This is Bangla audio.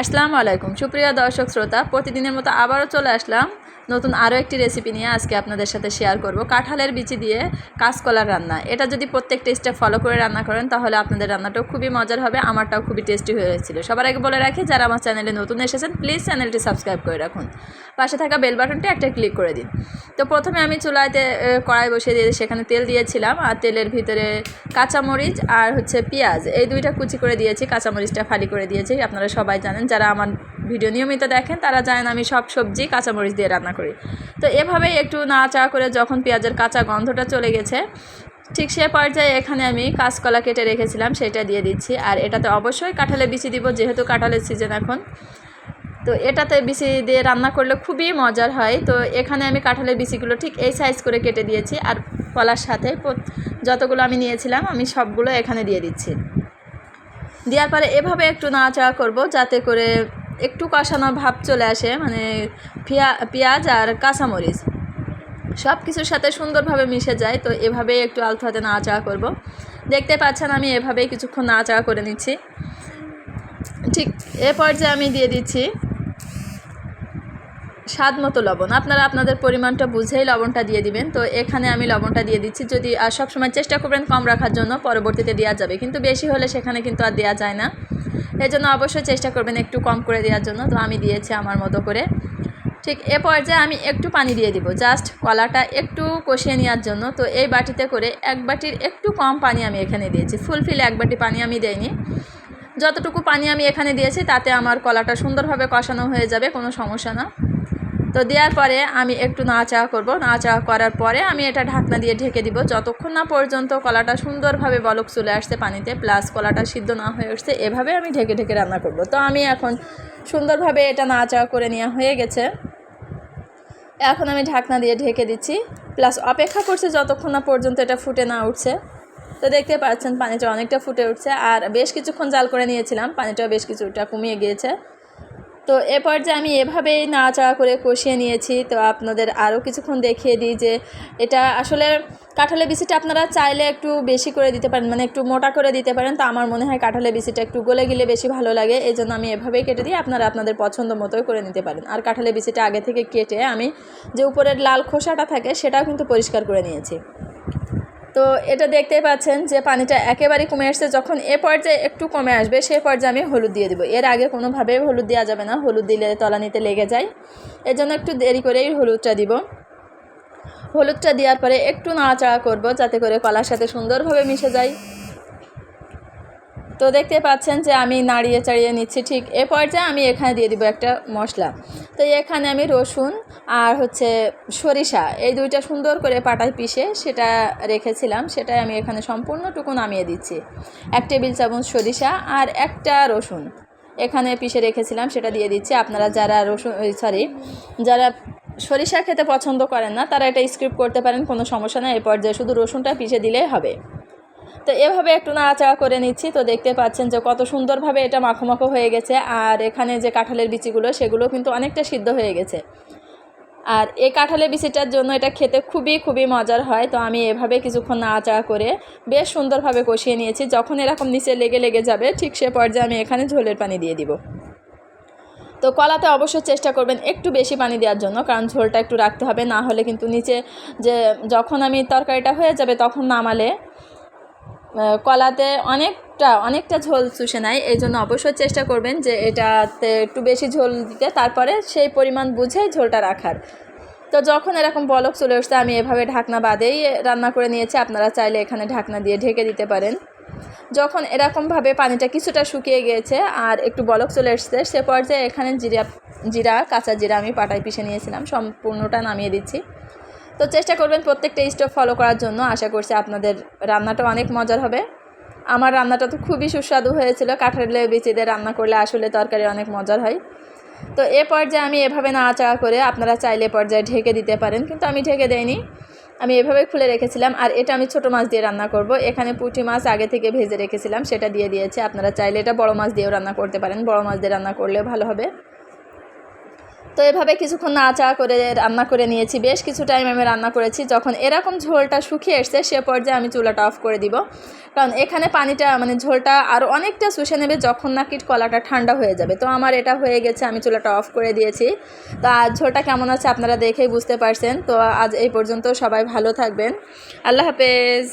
আসসালামু আলাইকুম। সুপ্রিয় দর্শক শ্রোতা, প্রতিদিনের মতো আবারও চলে আসলাম নতুন আরও একটি রেসিপি নিয়ে আজকে আপনাদের সাথে শেয়ার করব। কাঁঠালের বিচি দিয়ে কাঁচকলার রান্না। এটা যদি প্রত্যেকটা স্টেপ ফলো করে রান্না করেন, তাহলে আপনাদের রান্নাটাও খুবই মজার হবে, আমারটাও খুবই টেস্টি হয়েছিল সবার আগে বলে রাখি, যারা আমার চ্যানেলে নতুন এসেছেন প্লিজ চ্যানেলটি সাবস্ক্রাইব করে রাখুন। পাশে থাকা বেল বাটনটি একটা ক্লিক করে দিন। তো প্রথমে আমি চুলাইতে কড়াই বসিয়ে দিয়ে সেখানে তেল দিয়েছিলাম, আর তেলের ভিতরে কাঁচামরিচ আর হচ্ছে পেঁয়াজ। এই দুইটা কুচি করে দিয়েছি, কাঁচামরিচটা ফালি করে দিয়েছি। আপনারা সবাই জানেন যারা আমার ভিডিও নিয়মিত দেখেন, তারা জানেন আমি সব সবজি কাঁচামরিচ দিয়ে রান্না করি। তো এভাবেই একটু নাড়াচাড়া করে যখন পেঁয়াজের কাঁচা গন্ধটা চলে গেছে, ঠিক সে পর্যায়ে এখানে আমি কাঁচকলা কেটে রেখেছিলাম, সেটা দিয়ে দিচ্ছি। আর এটাতে অবশ্যই কাঁঠালে বিচি দিব, যেহেতু কাঁঠালের সিজন এখন। তো এটাতে বিচি দিয়ে রান্না করলে খুবই মজার হয়। তো এখানে আমি কাঁঠালের বিচিগুলো ঠিক এই সাইজ করে কেটে দিয়েছি। আর কলার সাথে যতগুলো আমি নিয়েছিলাম, আমি সবগুলো এখানে দিয়ে দিচ্ছি। দেওয়ার পরে এভাবে একটু নাড়াচাড়া করব যাতে করে একটু কষানোর ভাব চলে আসে মানে পিয়া, পেঁয়াজ আর কাঁচামরিচ। সব কিছুর সাথে সুন্দরভাবে মিশে যায়, তো এভাবে একটু আলতো হাতে নাড়াচাড়া করব। দেখতে পাচ্ছেন আমি এভাবেই কিছুক্ষণ নাড়াচাড়া করে নিচ্ছি। ঠিক এ পর্যায়ে আমি দিয়ে দিচ্ছি স্বাদ মতো লবণ। আপনারা আপনাদের পরিমাণটা বুঝেই লবণটা দিয়ে দিবেন। তো এখানে আমি লবণটা দিয়ে দিচ্ছি। যদি আর সবসময় চেষ্টা করবেন কম রাখার জন্য, পরবর্তীতে দেওয়া যাবে। কিন্তু বেশি হলে সেখানে কিন্তু আর দেওয়া যায় না। এই জন্য অবশ্যই চেষ্টা করবেন একটু কম করে দেওয়ার জন্য। তো আমি দিয়েছি আমার মতো করে। ঠিক এ পর্যায়ে আমি একটু পানি দিয়ে দিব। জাস্ট কলাটা একটু কষিয়ে নেওয়ার জন্য। তো এই বাটিতে করে এক বাটির একটু কম পানি আমি এখানে দিয়েছি। ফুলফিল এক বাটি পানি আমি দেইনি। যতটুকু পানি আমি এখানে দিয়েছি, তাতে আমার কলাটা সুন্দরভাবে কষানো হয়ে যাবে, কোনো সমস্যা না। তো দেওয়ার পরে আমি একটু নাড়াচাড়া করব। নাড়াচাড়া করার পরে আমি এটা ঢাকনা দিয়ে ঢেকে দিব। যতক্ষণ না পর্যন্ত কলাটা সুন্দরভাবে বলক চলে আসছে পানিতে প্লাস কলাটা সিদ্ধ না হয়ে উঠছে, এভাবে আমি ঢেকে ঢেকে রান্না করব। তো আমি এখন সুন্দরভাবে এটা নাড়াচাড়া করে নেওয়া হয়ে গেছে। এখন আমি ঢাকনা দিয়ে ঢেকে দিচ্ছি প্লাস অপেক্ষা করছে যতক্ষণ না পর্যন্ত এটা ফুটে না উঠছে। তো দেখতে পাচ্ছেন পানিটা অনেকটা ফুটে উঠছে, আর বেশ কিছুক্ষণ জাল করে নিয়েছিলাম, পানিটাও বেশ কিছুটা কমিয়ে গিয়েছে। তো এ পর্যায়ে আমি এভাবেই নাড়াচাড়া করে কষিয়ে নিয়েছি। তো আপনাদের আরও কিছুক্ষণ দেখিয়ে দিই যে এটা আসলে কাঁঠালের বিচিটা আপনারা চাইলে একটু বেশি করে দিতে পারেন মানে একটু মোটা করে দিতে পারেন। তো আমার মনে হয় কাঁঠালের বিচিটা একটু গলে গেলে বেশি ভালো লাগে। এই জন্য আমি এভাবেই কেটে দিই, আপনারা আপনাদের পছন্দ মতোই করে নিতে পারেন। আর কাঁঠালের বিচিটা আগে থেকে কেটে আমি যে উপরের লাল খোসাটা থাকে সেটাও কিন্তু পরিষ্কার করে নিয়েছি। তো এটা দেখতেই পাচ্ছেন যে পানিটা একেবারে কমে আসছে। যখন এ পর্যায়ে একটু কমে আসবে, সে পর্যায়ে আমি হলুদ দিয়ে দেবো। এর আগে কোনোভাবে হলুদ দেওয়া যাবে না। হলুদ দিলে তলানিতে লেগে যায়। এর জন্য একটু দেরি করেই হলুদটা দিব। হলুদটা দেওয়ার পরে একটু নাড়াচাড়া করব যাতে করে কলার সাথে সুন্দরভাবে মিশে যায়। তো দেখতে পাচ্ছেন যে আমি নাড়িয়ে চাড়িয়ে নিচ্ছি, ঠিক এ পর্যায়ে আমি এখানে দিয়ে দিব একটা মশলা। তো এখানে আমি রসুন আর হচ্ছে সরিষা, এই দুইটা সুন্দর করে পাটায় পিষে সেটা রেখেছিলাম, সেটাই আমি এখানে সম্পূর্ণটুকু নামিয়ে দিচ্ছি। এক টেবিল চামচ সরিষা আর একটা রসুন এখানে পিষে রেখেছিলাম, সেটা দিয়ে দিচ্ছি। আপনারা যারা রসুন সরি, যারা সরিষা খেতে পছন্দ করেন না, তারা এটা স্কিপ করতে পারেন, কোনো সমস্যা নেই এই পর্যায়ে শুধু রসুনটা পিষে দিলেই হবে। তো এভাবে একটু নাড়াচাড়া করে নিচ্ছি। তো দেখতে পাচ্ছেন যে কত সুন্দরভাবে এটা মাখো মাখো হয়ে গেছে। আর এখানে যে কাঁঠালের বিচিগুলো সেগুলো কিন্তু অনেকটা সিদ্ধ হয়ে গেছে। আর এই কাঁঠালের বিচিটার জন্য এটা খেতে খুবই খুবই মজার হয়। তো আমি এভাবে কিছুক্ষণ নাড়াচাড়া করে বেশ সুন্দরভাবে কষিয়ে নিয়েছি। যখন এরকম নিচে লেগে লেগে যাবে, ঠিক সে পর্যায়ে আমি এখানে ঝোলের পানি দিয়ে দিব। তো কলাতে অবশ্যই চেষ্টা করবেন একটু বেশি পানি দেওয়ার জন্য, কারণ ঝোলটা একটু রাখতে হবে। না হলে কিন্তু নিচে যে যখন আমি তরকারিটা হয়ে যাবে, তখন নামালে কলাতে অনেকটা অনেকটা ঝোল চুষে নেয়। এই জন্য অবশ্যই চেষ্টা করবেন যে এটাতে একটু বেশি ঝোল দিতে, তারপরে সেই পরিমাণ বুঝে ঝোলটা রাখার। তো যখন এরকম বলক চলে আসছে, আমি এভাবে ঢাকনা বাদেই রান্না করে নিয়েছি। আপনারা চাইলে এখানে ঢাকনা দিয়ে ঢেকে দিতে পারেন। যখন এরকমভাবে পানিটা কিছুটা শুকিয়ে গিয়েছে আর একটু বলক চলে এসছে সে পর্যায়ে এখানে জিরা জিরা, কাঁচা জিরা আমি পাটায় পিষে নিয়েছিলাম। সম্পূর্ণটা নামিয়ে দিচ্ছি। তো চেষ্টা করবেন প্রত্যেকটা স্টেপ ফলো করার জন্য। আশা করছি আপনাদের রান্নাটা অনেক মজার হবে। আমার রান্নাটা তো খুবই সুস্বাদু হয়েছিল। কাঁঠালের বিচিদের রান্না করলে আসলে তরকারি অনেক মজার হয়। তো এ পর্যায়ে আমি এভাবে নাড়াচাড়া করে আপনারা চাইলে পর্যায়ে ঢেকে দিতে পারেন, কিন্তু আমি ঢেকে দেইনি। আমি এভাবে খুলে রেখেছিলাম আর এটা আমি ছোটো মাছ দিয়ে রান্না করব। এখানে পুঁটি মাছ আগে থেকে ভেজে রেখেছিলাম, সেটা দিয়ে দিয়েছি। আপনারা চাইলে এটা বড় মাছ দিয়েও রান্না করতে পারেন। বড় মাছ দিয়ে রান্না করলে ভালো হবে। তো এভাবে কিছুক্ষণ নাচা করে রান্না করে নিয়েছি। বেশ কিছু টাইম আমি রান্না করেছি। যখন এরকম ঝোলটা শুকিয়ে এসছে, সে পর্যায়ে আমি চুলাটা অফ করে দিব। কারণ এখানে পানিটা মানে ঝোলটা আরও অনেকটা শুষে নেবে যখন নাকি কলাটা ঠান্ডা হয়ে যাবে। তো আমার এটা হয়ে গেছে, আমি চুলাটা অফ করে দিয়েছি। তো আজ ঝোলটা কেমন আছে আপনারা দেখেই বুঝতে পারছেন। তো আজ এই পর্যন্ত সবাই ভালো থাকবেন। আল্লাহ হাফেজ।